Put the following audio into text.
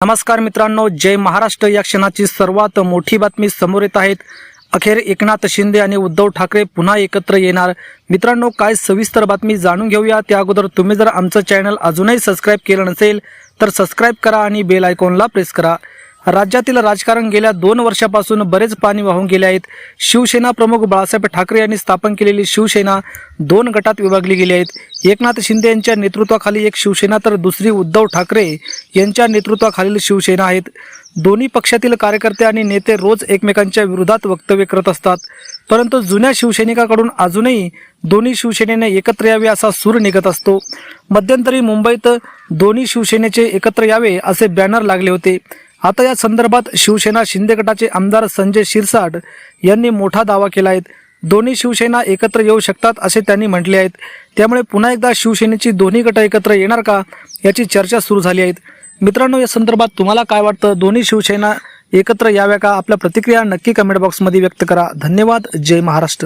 नमस्कार मित्रांनो जय महाराष्ट्र. या क्षणाची सर्वात मोठी बातमी समोर येत आहेत. अखेर एकनाथ शिंदे आणि उद्धव ठाकरे पुन्हा एकत्र येणार. मित्रांनो काय सविस्तर बातमी जाणून घेऊया. त्या अगोदर तुम्ही जर आमचं चॅनल अजूनही सबस्क्राईब केलं नसेल तर सबस्क्राईब करा आणि बेल आयकॉनला प्रेस करा. राज्यातील राजकारण गेल्या दोन वर्षापासून बरेच पाणी वाहून गेले आहेत. शिवसेना प्रमुख बाळासाहेब ठाकरे यांनी स्थापन केलेली शिवसेना दोन गटात विभागली गेली आहेत. एकनाथ शिंदे यांच्या नेतृत्वाखाली एक शिवसेना तर दुसरी उद्धव ठाकरे यांच्या नेतृत्वाखालील शिवसेना आहेत. दोन्ही पक्षातील कार्यकर्ते आणि नेते रोज एकमेकांच्या विरोधात वक्तव्य करत असतात. परंतु जुन्या शिवसैनिकाकडून अजूनही दोन्ही शिवसेनेने एकत्र यावे असा सूर निघत असतो. मध्यंतरी मुंबईत दोन्ही शिवसेनेचे एकत्र यावे असे बॅनर लागले होते. आता या संदर्भात शिवसेना शिंदे गटाचे आमदार संजय शिरसाट यांनी मोठा दावा केला आहे. दोन्ही शिवसेना एकत्र येऊ शकतात असे त्यांनी म्हटले आहेत. त्यामुळे पुन्हा एकदा शिवसेनेची दोन्ही गट एकत्र येणार का याची चर्चा सुरू झाली आहे. मित्रांनो या संदर्भात तुम्हाला काय वाटतं? दोन्ही शिवसेना एकत्र याव्या का? आपल्या प्रतिक्रिया नक्की कमेंट बॉक्समध्ये व्यक्त करा. धन्यवाद. जय महाराष्ट्र.